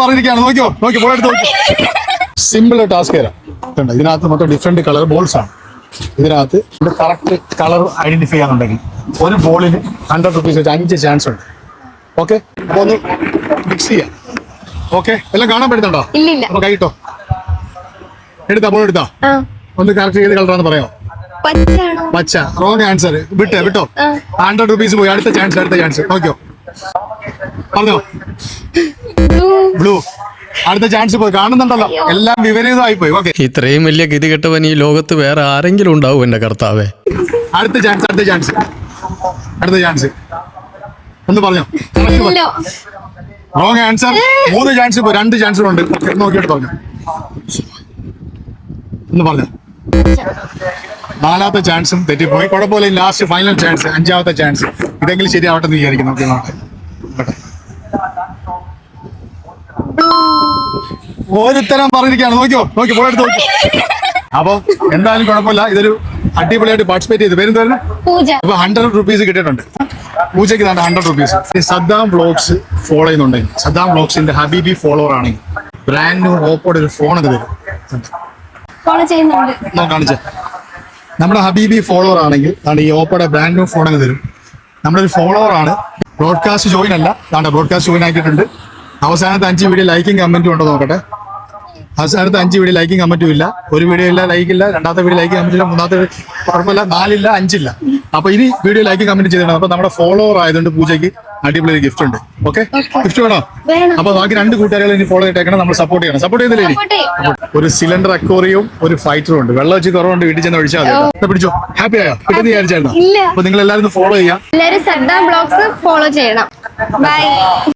പറഞ്ഞിരിക്കുകയാണ് നോക്കിയോ? നോക്കി ബോൾ എടുത്ത് നോക്കി സിമ്പിൾ ടാസ്ക് തരാം കണ്ടോ? ഇതിനകത്ത് മൊത്തം ഡിഫറെന്റ് കളർ ബോൾസ് ആണ്. ഇതിനകത്ത് കറക്റ്റ് കളർ ഐഡന്റിഫൈ ചെയ്യാന്നുണ്ടെങ്കിൽ ഒരു ബോളിന് ഹൺഡ്രഡ് റുപ്പീസ് വെച്ച് അഞ്ച് ചാൻസ് ഉണ്ട്. ഓക്കെ അപ്പൊ ഒന്ന് മിക്സ് ചെയ്യാം. ഓക്കെ എല്ലാം കാണാൻ പറ്റുന്നുണ്ടോ? അപ്പൊ കൈട്ടോ എടുത്താ? ബോൾ എടുത്താ? ഒന്ന് കറക്റ്റ് ചെയ്ത് കളറാന്ന് പറയാമോ? പച്ചാണോ? പച്ച. റോങ് ആൻസർ വിട്ടോ വിട്ടോ. ഹൺഡ്രഡ് റുപ്പീസ് പോയി. അടുത്ത ചാൻസ് അടുത്ത ചാൻസ് നോക്കിയോ? പറഞ്ഞോ? ബ്ലൂ. അടുത്ത ചാൻസ് പോയി. കാണുന്നുണ്ടല്ലോ. എല്ലാം വിവരീതമായി പോയി ഓക്കെ ഇത്രയും വലിയ ഗതി കെട്ടവൻ ഈ ലോകത്ത് വേറെ ആരെങ്കിലും ഉണ്ടാവും എന്റെ കർത്താവേ. അടുത്ത ചാൻസ് അടുത്ത ചാൻസ് അടുത്ത ചാൻസ് ഒന്ന് പറഞ്ഞോ. റോങ് ആൻസർ മൂന്ന് ചാൻസ് പോയി. രണ്ട് ചാൻസ് ഉണ്ട് നോക്കിയിട്ട് പറഞ്ഞു. ഒന്ന് പറഞ്ഞോ. നാലാമത്തെ ചാൻസും തെറ്റിപ്പോയി. കുഴപ്പമില്ല. ലാസ്റ്റ് ഫൈനൽ ചാൻസ് അഞ്ചാമത്തെ ചാൻസ് ഇതെങ്കിലും ശരിയാവട്ടെ എന്ന് വിചാരിക്കുന്നു. ഓക്കെ നോട്ടെ ഓരോരുത്തരം പറഞ്ഞിരിക്കുകയാണ്. നോക്കിയോ നോക്കി പോയെടുത്ത് നോക്കി അപ്പൊ എന്തായാലും കുഴപ്പമില്ല. ഇതൊരു അടിപൊളിയായിട്ട് പാർട്ടിസിപ്പേറ്റ് ചെയ്ത്. പേരും തരുന്നു പൂജ. അപ്പൊ ഹൺഡ്രഡ് റുപ്പീസ് കിട്ടിയിട്ടുണ്ട്. പൂജയ്ക്ക് തന്നെ hundred rupees Saddam vlogs follow ചെയ്യുന്നുണ്ടെങ്കിൽ സദ്ദാം വ്ളോഗ്സിന്റെ ഹബീബി ഫോളോവർ ആണെങ്കിൽ ബ്രാൻഡ് ന്യൂ ഓപ്പോടെ ഒരു ഫോൺ ഒക്കെ തരും. കാണിച്ചേ? നമ്മുടെ ഹബീബി ഫോളോവർ ആണെങ്കിൽ അതാണ് ഈ ഓപ്പോടെ ബ്രാൻഡ് ന്യൂ ഫോൺ ഒക്കെ തരും. നമ്മുടെ ഒരു ഫോളോവർ ആണ്. ബ്രോഡ്കാസ്റ്റ് ജോയിൻ അല്ല. അതാണ് ബ്രോഡ്കാസ്റ്റ് ജോയിൻ ആക്കിയിട്ടുണ്ട്. അവസാനത്തെ അഞ്ച് വീഡിയോ ലൈക്കും കമന്റും ഉണ്ടോ നോക്കട്ടെ. അവസാനത്തെ അഞ്ച് വീഡിയോ ലൈക്കും കമന്റും ഇല്ല. ഒരു വീഡിയോ ഇല്ല ലൈക്ക് ഇല്ല രണ്ടാമത്തെ വീഡിയോ ലൈക്ക് കമന്റ് ഇല്ല മൂന്നാമത്തെ കുഴപ്പമില്ല നാലില്ല അഞ്ചില്ല. അപ്പൊ ഇനി വീഡിയോ ലൈക്ക് കമന്റ് ചെയ്തിട്ടുണ്ട് അപ്പൊ നമ്മുടെ ഫോളോവർ ആയതുകൊണ്ട് പൂജയ്ക്ക് അടിപൊളി ഗിഫ്റ്റ് ഉണ്ട്. ഓക്കെ ഗിഫ്റ്റ് വേണോ. അപ്പൊ ബാക്കി രണ്ട് കൂട്ടുകാരികളെ ഇനി ഫോളോ ചെയ്തേക്കണം. നമ്മൾ സപ്പോർട്ട് ചെയ്യണം. സപ്പോർട്ട് ചെയ്തില്ലേ? ഒരു സിലിണ്ടർ അക്വറിയും ഒരു ഫൈറ്ററും ഉണ്ട്. വെള്ളം വെച്ച് കുറവുണ്ട് വീട്ടിൽ ചെന്ന് ഒഴിച്ചാൽ മതി പിടിച്ചോ? ഹാപ്പി ആയോ? കിട്ടുന്ന വിചാരിച്ചായിരുന്നോ. അപ്പൊ നിങ്ങൾ എല്ലാവരും ഫോളോ ചെയ്യാം. എല്ലാവരും ബ്ലോഗ്സ് ഫോളോ ചെയ്യണം. ബൈ